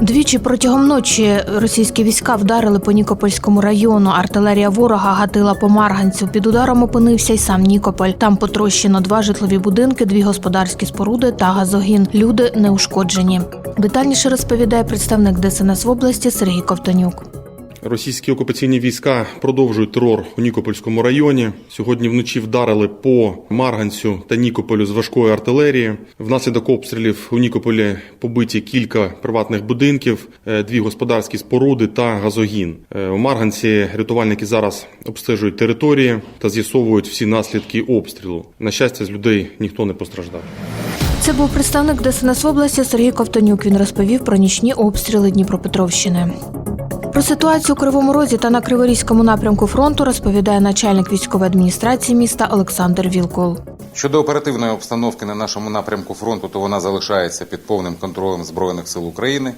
Двічі протягом ночі російські війська вдарили по Нікопольському району. Артилерія ворога гатила по Марганцю. Під ударом опинився й сам Нікополь. Там потрощено два житлові будинки, дві господарські споруди та газогін. Люди не ушкоджені. Детальніше розповідає представник ДСНС в області Сергій Ковтонюк. Російські окупаційні війська продовжують терор у Нікопольському районі. Сьогодні вночі вдарили по Марганцю та Нікополю з важкої артилерії. Внаслідок обстрілів у Нікополі побиті кілька приватних будинків, е, дві господарські споруди та газогін. Е, У Марганці рятувальники зараз обстежують території та з'ясовують всі наслідки обстрілу. На щастя, з людей ніхто не постраждав. Це був представник ДСНС області Сергій Ковтонюк. Він розповів про нічні обстріли Дніпропетровщини. Про ситуацію у Кривому Розі та на Криворізькому напрямку фронту розповідає начальник військової адміністрації міста Олександр Вілкул. Щодо оперативної обстановки на нашому напрямку фронту, то вона залишається під повним контролем Збройних сил України.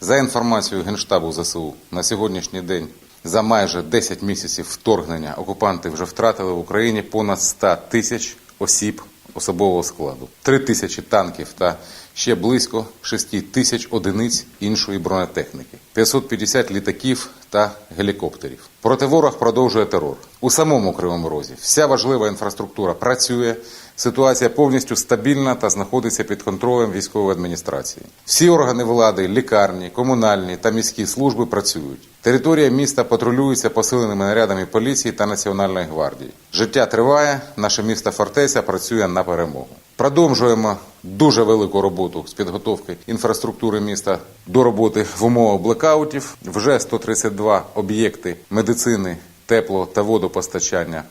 За інформацією Генштабу ЗСУ, на сьогоднішній день за майже 10 місяців вторгнення окупанти вже втратили в Україні понад 100 тисяч осіб особового складу, 3 тисячі танків та ще близько 6 тисяч одиниць іншої бронетехніки, 550 літаків та гелікоптерів. Проти ворог продовжує терор. У самому Кривому Розі вся важлива інфраструктура працює, ситуація повністю стабільна та знаходиться під контролем військової адміністрації. Всі органи влади, лікарні, комунальні та міські служби працюють. Територія міста патрулюється посиленими нарядами поліції та Національної гвардії. Життя триває, наше місто Фортеця працює на перемогу. Продовжуємо дуже велику роботу з підготовки інфраструктури міста до роботи в умовах блекаутів. Вже 132 об'єкти медицини, тепло та водопостачання.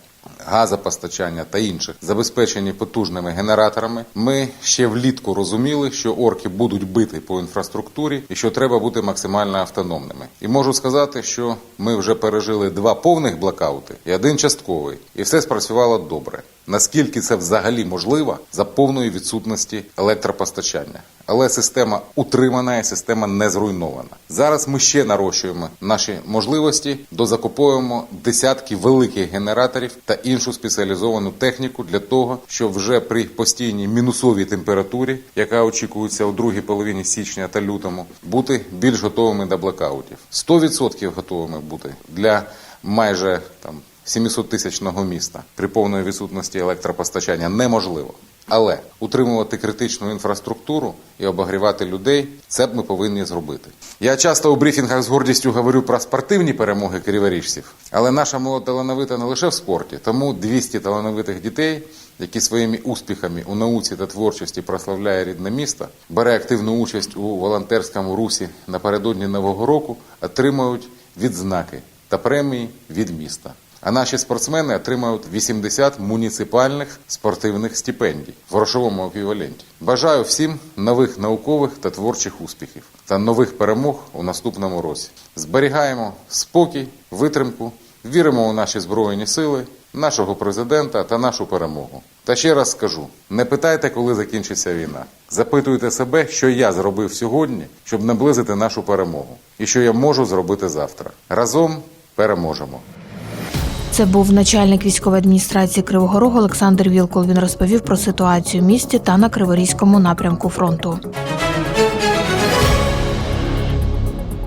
Газопостачання та інших забезпечені потужними генераторами. Ми ще влітку розуміли, що орки будуть бити по інфраструктурі і що треба бути максимально автономними. І можу сказати, що ми вже пережили два повних блокаути і один частковий, і все спрацювало добре. Наскільки це взагалі можливо за повної відсутності електропостачання, але система утримана і система не зруйнована. Зараз ми ще нарощуємо наші можливості, дозакуповуємо десятки великих генераторів та іншу спеціалізовану техніку для того, щоб вже при постійній мінусовій температурі, яка очікується у другій половині січня та лютому, бути більш готовими до блекаутів. 100% готовими бути для майже там 700-тисячного міста при повної відсутності електропостачання неможливо. Але утримувати критичну інфраструктуру і обогрівати людей це б ми повинні зробити. Я часто у брифінгах з гордістю говорю про спортивні перемоги криворіжців, але наша молодь талановита не лише в спорті, тому 200 талановитих дітей, які своїми успіхами у науці та творчості прославляє рідне місто, бере активну участь у волонтерському русі напередодні нового року, отримують відзнаки та премії від міста. А наші спортсмени отримають 80 муніципальних спортивних стипендій в грошовому еквіваленті. Бажаю всім нових наукових та творчих успіхів та нових перемог у наступному році. Зберігаємо спокій, витримку, віримо у наші збройні сили, нашого президента та нашу перемогу. Та ще раз скажу: не питайте, коли закінчиться війна. Запитуйте себе, що я зробив сьогодні, щоб наблизити нашу перемогу, і що я можу зробити завтра. Разом переможемо. Це був начальник військової адміністрації Кривого Рогу Олександр Вілкол. Він розповів про ситуацію в місті та на Криворізькому напрямку фронту.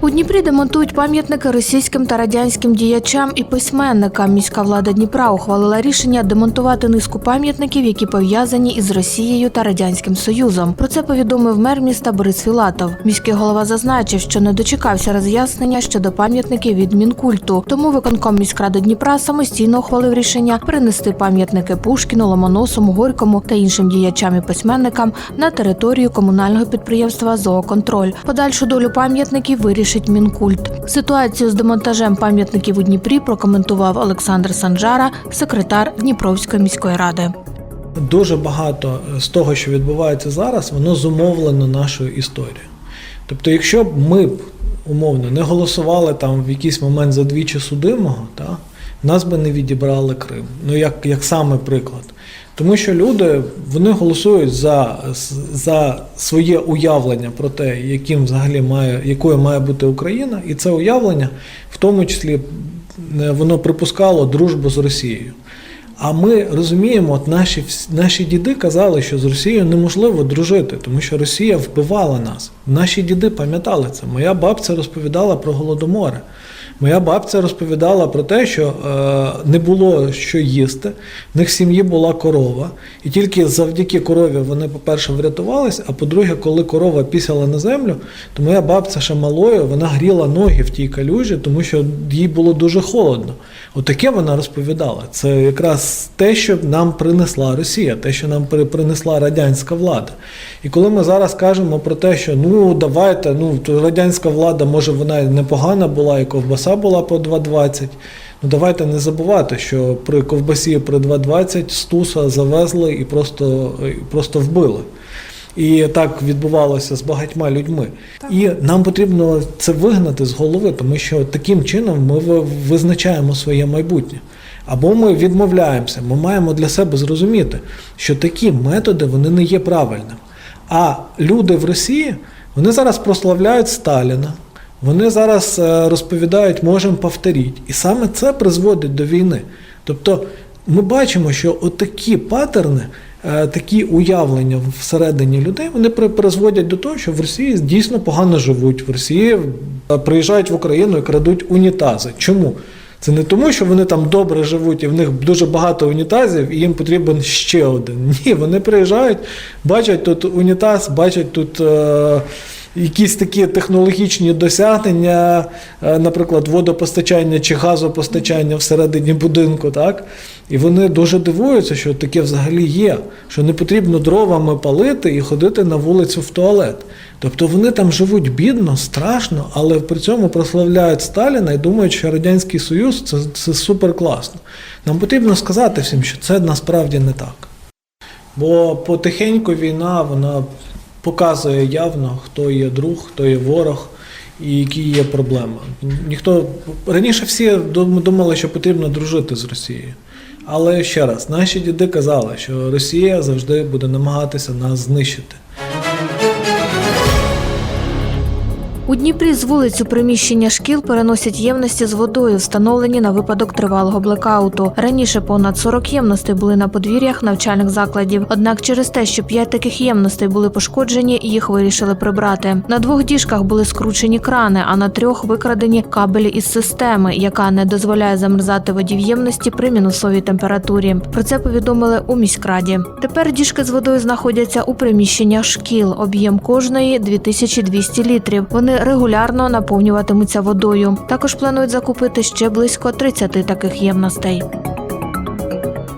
У Дніпрі демонтують пам'ятники російським та радянським діячам і письменникам. Міська влада Дніпра ухвалила рішення демонтувати низку пам'ятників, які пов'язані із Росією та радянським Союзом. Про це повідомив мер міста Борис Філатов. Міський голова зазначив, що не дочекався роз'яснення щодо пам'ятників від мінкульту. Тому виконком міськради Дніпра самостійно ухвалив рішення перенести пам'ятники Пушкіну, Ломоносому, Горькому та іншим діячам і письменникам на територію комунального підприємства Зооконтроль. Подальшу долю пам'ятників вирішить Мінкульт. Ситуацію з демонтажем пам'ятників у Дніпрі прокоментував Олександр Санжара, секретар Дніпровської міської ради. Дуже багато з того, що відбувається зараз, воно зумовлено нашою історією. Тобто, якщо б ми умовно не голосували там в якийсь момент за двічі судимого, та, нас би не відібрали Крим. Ну, як, як саме приклад. Тому що люди вони голосують за, за своє уявлення про те, яким взагалі має, якою має бути Україна, і це уявлення, в тому числі, е, воно припускало дружбу з Росією. А ми розуміємо, от наші, наші діди казали, що з Росією неможливо дружити, тому що Росія вбивала нас. Наші діди пам'ятали це. Моя бабця розповідала про голодомори. Моя бабця розповідала про те, що е, не було що їсти, в них в сім'ї була корова, і тільки завдяки корові вони, по-перше, врятувались, а по-друге, коли корова пісяла на землю, то моя бабця ще малою, вона гріла ноги в тій калюжі, тому що їй було дуже холодно. Отаке вона розповідала. Це якраз те, що нам принесла Росія, те, що нам принесла радянська влада. І коли ми зараз кажемо про те, що ну давайте, ну радянська влада, може вона непогана була, і ковбаса була по 2,20. Ну давайте не забувати, що при ковбасі при 2,20 стуса завезли і просто, просто вбили. І так відбувалося з багатьма людьми. І нам потрібно це вигнати з голови, тому що таким чином ми визначаємо своє майбутнє. Або ми відмовляємося. Ми маємо для себе зрозуміти, що такі методи вони не є правильними. А люди в Росії вони зараз прославляють Сталіна, вони зараз е, розповідають, можемо повторити. І саме це призводить до війни. Тобто ми бачимо, що отакі патерни, е, такі уявлення всередині людей, вони призводять до того, що в Росії дійсно погано живуть. В Росії е, приїжджають в Україну і крадуть унітази. Чому? Це не тому, що вони там добре живуть і в них дуже багато унітазів, і їм потрібен ще один. Ні, вони приїжджають, бачать тут унітаз, бачать тут. Е- Якісь такі технологічні досягнення, е, наприклад, водопостачання чи газопостачання всередині будинку, так? І вони дуже дивуються, що таке взагалі є, що не потрібно дровами палити і ходити на вулицю в туалет. Тобто вони там живуть бідно, страшно, але при цьому прославляють Сталіна і думають, що Радянський Союз це, це супер класно. Нам потрібно сказати всім, що це насправді не так. Бо потихеньку війна вона показує явно, хто є друг, хто є ворог і які є проблеми. Ніхто раніше всі думали, що потрібно дружити з Росією. Але ще раз, наші діди казали, що Росія завжди буде намагатися нас знищити. Дніпрі з вулиць у приміщення шкіл переносять ємності з водою, встановлені на випадок тривалого блекауту. Раніше понад 40 ємностей були на подвір'ях навчальних закладів. Однак через те, що п'ять таких ємностей були пошкоджені, їх вирішили прибрати. На двох діжках були скручені крани, а на трьох викрадені кабелі із системи, яка не дозволяє замерзати воді в ємності при мінусовій температурі. Про це повідомили у міськраді. Тепер діжки з водою знаходяться у приміщеннях шкіл. Об'єм кожної 2200 літрів. Вони регулярно наповнюватимуться водою. Також планують закупити ще близько 30 таких ємностей.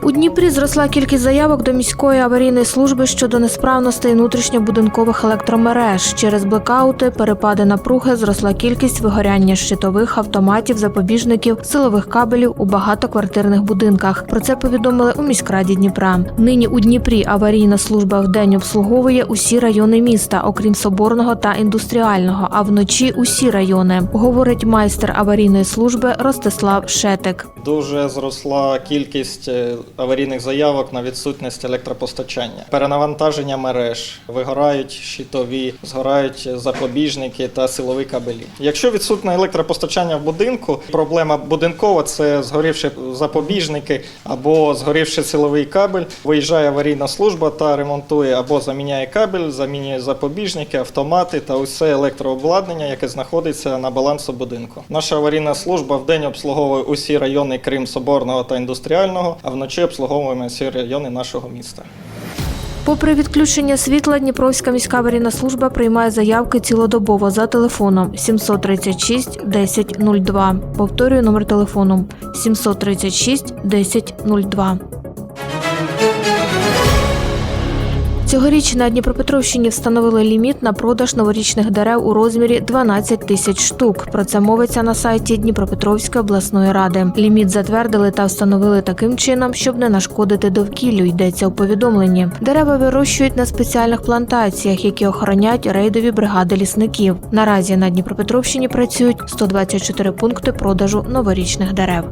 У Дніпрі зросла кількість заявок до міської аварійної служби щодо несправностей внутрішньобудинкових електромереж. Через блекаути, перепади напруги зросла кількість вигоряння щитових, автоматів, запобіжників, силових кабелів у багатоквартирних будинках. Про це повідомили у міськраді Дніпра. Нині у Дніпрі аварійна служба вдень обслуговує усі райони міста, окрім соборного та індустріального, а вночі усі райони. Говорить майстер аварійної служби Ростислав Шетик. Дуже зросла кількість е, аварійних заявок на відсутність електропостачання, перенавантаження мереж, вигорають щитові, згорають запобіжники та силові кабелі. Якщо відсутне електропостачання в будинку, проблема будинкова це згорівши запобіжники або згорівши силовий кабель. Виїжджає аварійна служба та ремонтує або заміняє кабель, замінює запобіжники, автомати та усе електрообладнання, яке знаходиться на балансу будинку. Наша аварійна служба вдень обслуговує усі райони, крім соборного та індустріального, а вночі обслуговуємо всі райони нашого міста. Попри відключення світла, Дніпровська міська аварійна служба приймає заявки цілодобово за телефоном 736 1002. Повторюю номер телефону 736 1002. Цьогоріч на Дніпропетровщині встановили ліміт на продаж новорічних дерев у розмірі 12 тисяч штук. Про це мовиться на сайті Дніпропетровської обласної ради. Ліміт затвердили та встановили таким чином, щоб не нашкодити довкіллю. Йдеться у повідомленні. Дерева вирощують на спеціальних плантаціях, які охороняють рейдові бригади лісників. Наразі на Дніпропетровщині працюють 124 пункти продажу новорічних дерев.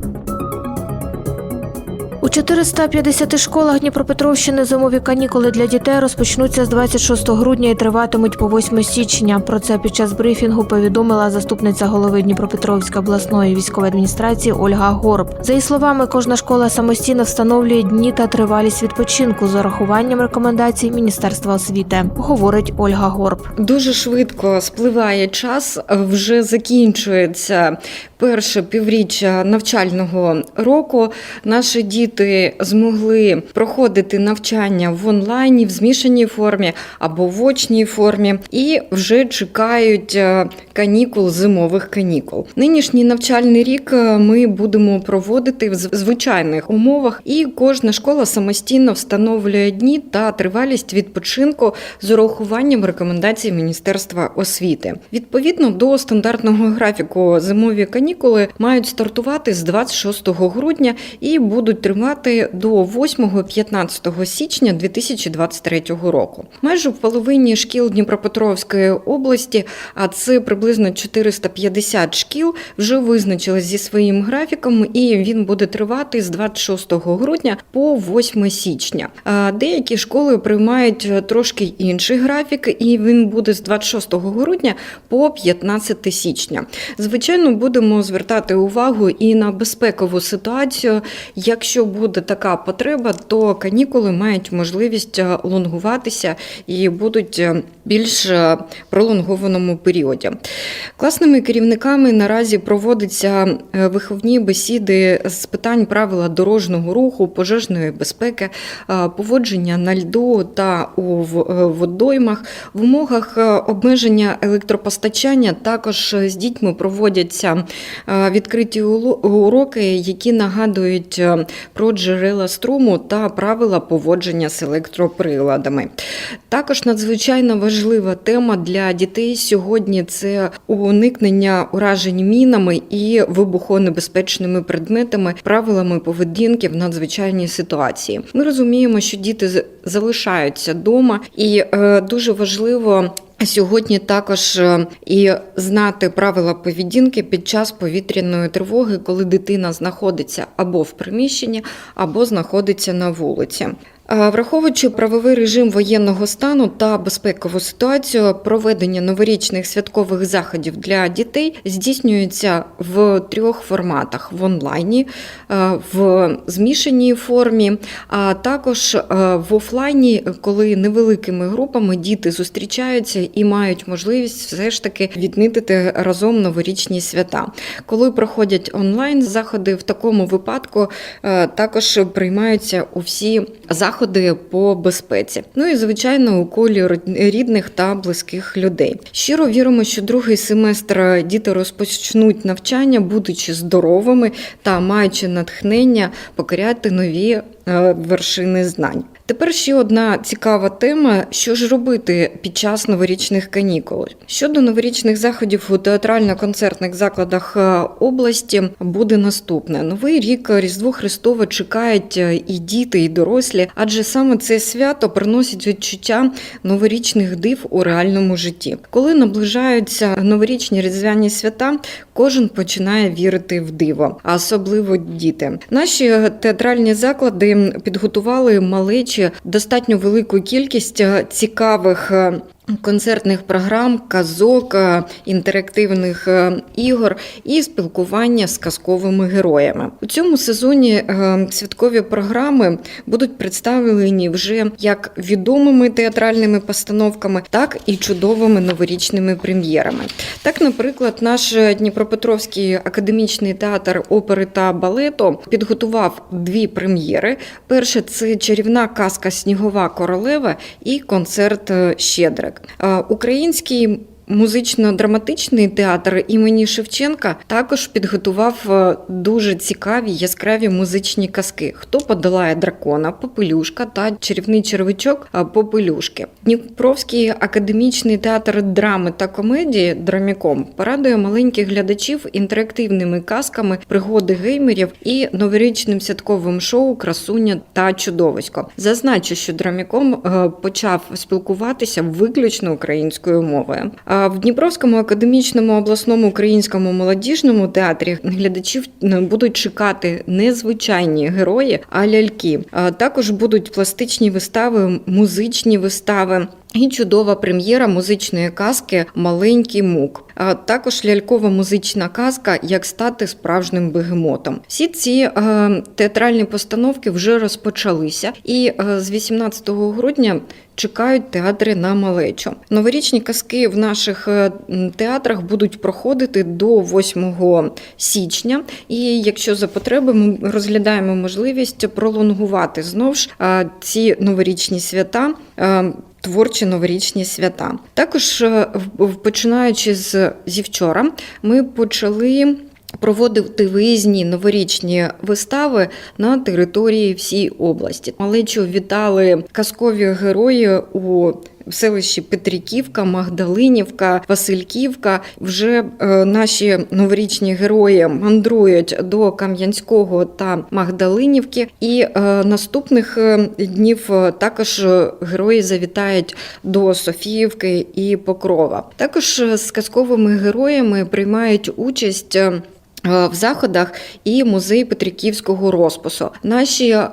У У 450 школах Дніпропетровщини зимові канікули для дітей розпочнуться з 26 грудня і триватимуть по 8 січня. Про це під час брифінгу повідомила заступниця голови Дніпропетровської обласної військової адміністрації Ольга Горб. За її словами, кожна школа самостійно встановлює дні та тривалість відпочинку з урахуванням рекомендацій Міністерства освіти, говорить Ольга Горб. Дуже швидко спливає час, вже закінчується перше півріччя навчального року. Наші діти змогли проходити навчання в онлайні, в змішаній формі або в очній формі, і вже чекають е, канікул, зимових канікул. Нинішній навчальний рік е, ми будемо проводити в звичайних умовах, і кожна школа самостійно встановлює дні та тривалість відпочинку з урахуванням рекомендацій Міністерства освіти. Відповідно до стандартного графіку, зимові канікули мають стартувати з 26 грудня і будуть тривати до 8-15 січня 2023 року. Майже в половині шкіл Дніпропетровської області, а це приблизно 450 шкіл, вже визначились зі своїм графіком, і він буде тривати з 26 грудня по 8 січня. Деякі школи приймають трошки інший графік, і він буде з 26 грудня по 15 січня. Звичайно, будемо звертати увагу і на безпекову ситуацію. Якщо буде така потреба, то канікули мають можливість е, лонгуватися і будуть е, більш е, пролонгованому періоді. Класними керівниками наразі проводяться виховні бесіди з питань правила дорожнього руху, пожежної безпеки, поводження на льду та у водоймах. В умовах обмеження електропостачання також з дітьми проводяться відкриті уроки, які нагадують про джерела струму та правила поводження з електроприладами. Також надзвичайно важлива тема для дітей сьогодні це уникнення уражень мінами і вибухонебезпечними предметами, правилами поведінки в надзвичайній ситуації. Ми розуміємо, що діти залишаються вдома, і е, дуже важливо. Сьогодні також е, і знати правила поведінки під час повітряної тривоги, коли дитина знаходиться або в приміщенні, або знаходиться на вулиці. Враховуючи правовий режим воєнного стану та безпекову ситуацію, проведення новорічних святкових заходів для дітей здійснюється в трьох форматах: в онлайні, е, в змішаній формі, а також е, в офлайні, коли невеликими групами діти зустрічаються і мають можливість все ж таки відмітити разом новорічні свята. Коли проходять онлайн заходи, в такому випадку е, також приймаються усі заходи по безпеці. Ну і звичайно, у колі рідних та близьких людей. Щиро віримо, що другий семестр діти розпочнуть навчання, будучи здоровими та маючи натхнення покоряти нові е, вершини знань. Тепер ще одна цікава тема: що ж робити під час новорічних канікул. Щодо новорічних заходів у театрально-концертних закладах е, області буде наступне: новий рік Різдво Христове чекають е, і діти, і дорослі, адже саме це свято приносить відчуття новорічних див у реальному житті. Коли наближаються новорічні різдвяні свята, кожен починає вірити в диво, а особливо діти. Наші театральні заклади підготували малечі достатньо велику кількість е, цікавих. Концертних програм, казок, е, інтерактивних е, ігор і спілкування з казковими героями. У цьому сезоні е, святкові програми будуть представлені вже як відомими театральними постановками, так і чудовими новорічними прем'єрами. Так, наприклад, наш Дніпропетровський академічний театр опери та балету підготував дві прем'єри. Перше це чарівна казка Снігова королева і концерт Щедрик. Е, Український Музично-драматичний театр імені Шевченка також підготував е, дуже цікаві яскраві музичні казки. Хто подолає дракона, Попелюшка та чарівний червичок е, Попелюшки. Дніпровський академічний театр драми та комедії Драміком порадує маленьких глядачів інтерактивними казками, пригоди геймерів і новорічним святковим шоу Красуня та чудовисько. Зазначу, що Драміком е, почав спілкуватися виключно українською мовою. В Дніпровському академічному обласному українському молодіжному театрі глядачів е, будуть чекати незвичайні герої, а ляльки. Також будуть пластичні вистави, музичні вистави. І чудова прем'єра музичної казки Маленький мук. А також лялькова музична казка Як стати справжнім бегемотом. Всі ці е, театральні постановки вже розпочалися, і е, з 18 грудня чекають театри на малечу. Новорічні казки в наших е, театрах будуть проходити до 8 січня. І якщо за потреби, ми розглядаємо можливість пролонгувати знов ж е, ці новорічні свята. е, Творчі новорічні свята. Також, е, починаючи з зі вчора, ми почали проводити виїзні новорічні вистави на території всієї області. Малечу вітали казкові герої у селищі Петриківка, Магдалинівка, Васильківка. Вже е, наші новорічні герої мандрують до Кам'янського та Магдалинівки. І е, наступних е, днів також герої завітають до Софіївки і Покрова. Також з казковими героями приймають участь. Е, В заходах і музей Петриківського розпису наші е,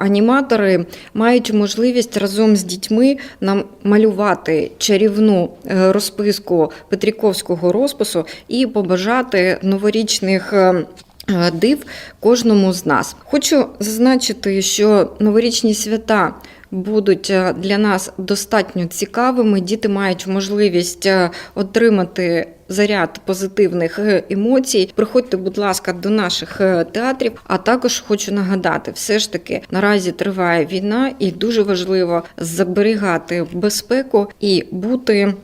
аніматори мають можливість разом з дітьми нам малювати чарівну е, розписку Петриківського розпису і побажати новорічних. Див кожному з нас. Хочу зазначити, що новорічні свята будуть для нас достатньо цікавими. Діти мають можливість отримати заряд позитивних е, емоцій. Приходьте, будь ласка, до наших е, театрів. А також хочу нагадати, все ж таки наразі триває війна, і дуже важливо зберігати безпеку і бути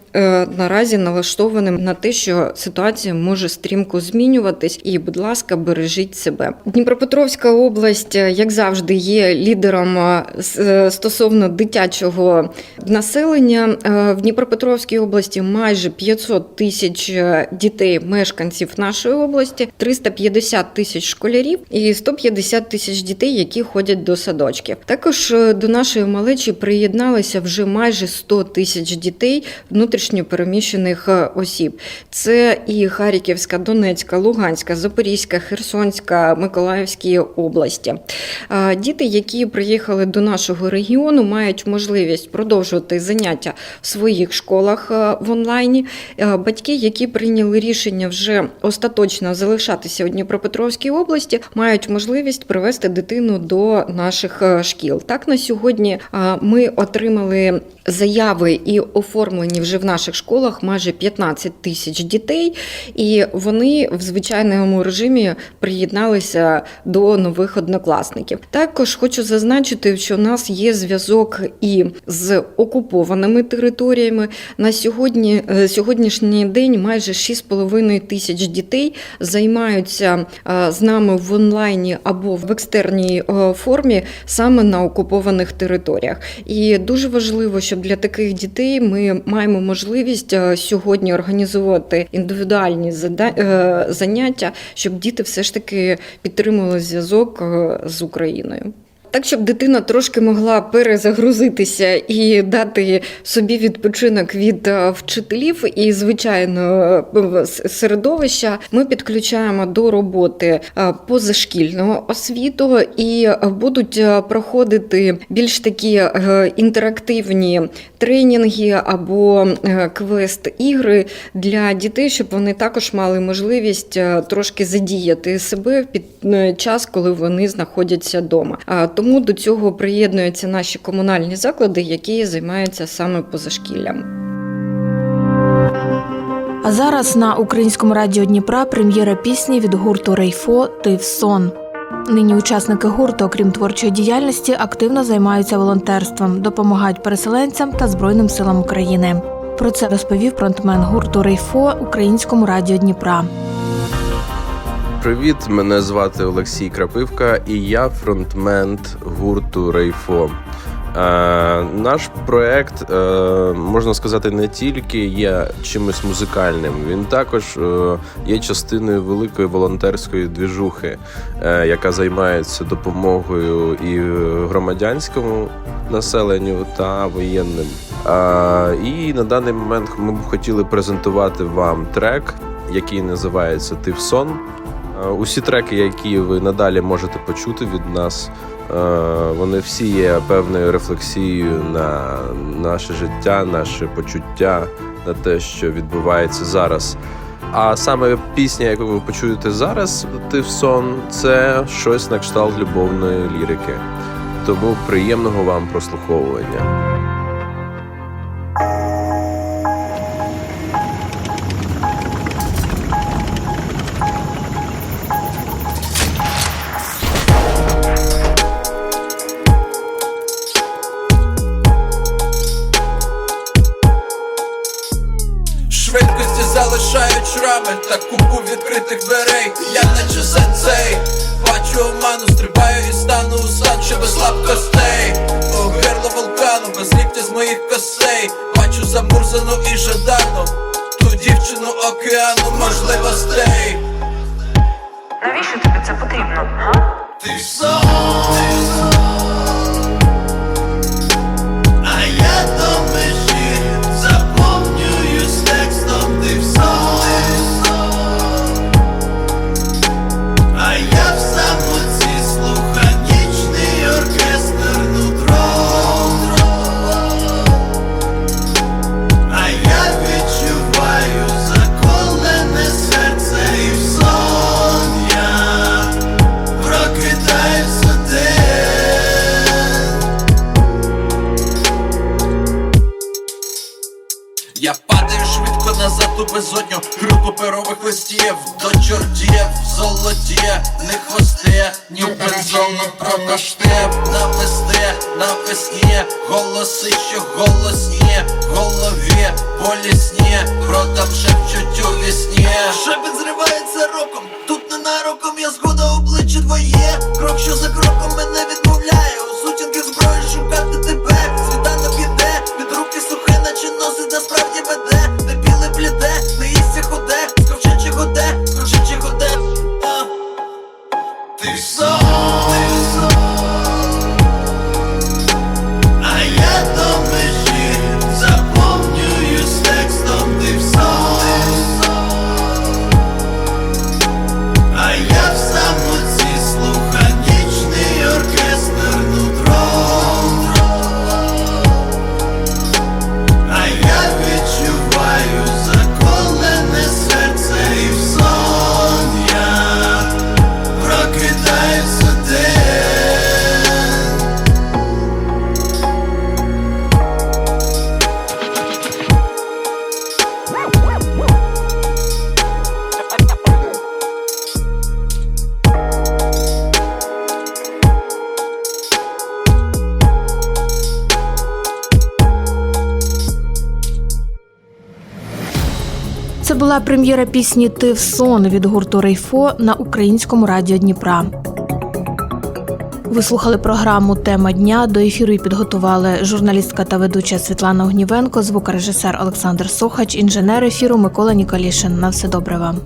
наразі налаштованим на те, що ситуація може стрімко змінюватись. І, будь ласка, бережіть себе. Дніпропетровська область, е, як завжди, є лідером е, е, стосовно дитячого населення. Е, В Дніпропетровській області майже 500 тисяч е, дітей, мешканців нашої області, 350 тисяч школярів і 150 тисяч дітей, які ходять до садочків. Також е, до нашої малечі приєдналися вже майже 100 тисяч дітей внутрішньо переміщених е, осіб. Це і Харківська, Донецька, Луганська, Запорізька, Херсонська, Миколаївські області. Е, Діти, які приїхали до нашого регіону, мають можливість продовжувати заняття в своїх школах е, в онлайні. Батьки, які прийняли рішення вже остаточно залишатися у Дніпропетровській області, мають можливість привести дитину до наших шкіл. Так на сьогодні ми отримали заяви і оформлені вже в наших школах майже 15 тисяч дітей, і вони в звичайному режимі приєдналися до нових однокласників. Також хочу зазначити, що у нас є зв'язок і з окупованими територіями. На сьогодні е, сьогоднішній день майже 6,5 тисяч дітей займаються е, з нами в онлайні або в екстерній е, формі саме на окупованих територіях. І дуже важливо, щоб для таких дітей ми маємо можливість е, сьогодні організувати індивідуальні е, заняття, щоб діти все ж таки підтримували зв'язок е, з Україною. Так, щоб дитина трошки могла перезагрузитися і дати собі відпочинок від е, вчителів і звичайно е, середовища, ми підключаємо до роботи е, позашкільного освіту і будуть проходити більш такі інтерактивні тренінги або квест-ігри для дітей, щоб вони також мали можливість трошки задіяти себе під час, коли вони знаходяться вдома. Тому до цього приєднуються наші комунальні заклади, які займаються саме позашкіллям. А зараз на українському радіо Дніпра прем'єра пісні від гурту Рейфо Ти в сон. Нині учасники гурту, окрім творчої діяльності, активно займаються волонтерством, допомагають переселенцям та Збройним силам України. Про це розповів фронтмен гурту Рейфо українському радіо Дніпра. Привіт, мене звати Олексій Крапивка, і я фронтмен гурту Рейфо. Е, наш проект, е, можна сказати, не тільки є чимось музикальним, він також е, є частиною великої волонтерської двіжухи, е, яка займається допомогою і громадянському населенню та воєнним А, і на даний момент ми б хотіли презентувати вам трек, який називається Ти в сон. Е, Усі треки, які ви надалі можете почути від нас, е, вони всі є певною рефлексією на наше життя, наше почуття, на те, що відбувається зараз. А саме пісня, яку ви почуєте зараз, ти в сон, це щось на кшталт любовної лірики. Тому приємного вам прослуховування. Сенсей Бачу оману, стрибаю і стану у сан, що без слабкостей У герло вулкану, без ліктя з моїх косей Бачу замурзану і жадану Ту дівчину океану можливостей Навіщо тобі це потрібно? Га? Ти в листів до чортів Золоті, не хвосте, ні бензону промаште Навести навесні. Голоси, що голосні голові болісні, прем'єра пісні Ти в сон від гурту Рейфо на українському радіо Дніпра. Ви слухали програму Тема дня. До ефіру її підготували журналістка та ведуча Світлана Огнівенко, звукорежисер Олександр Сохач, інженер ефіру Микола Ніколішин. На все добре вам.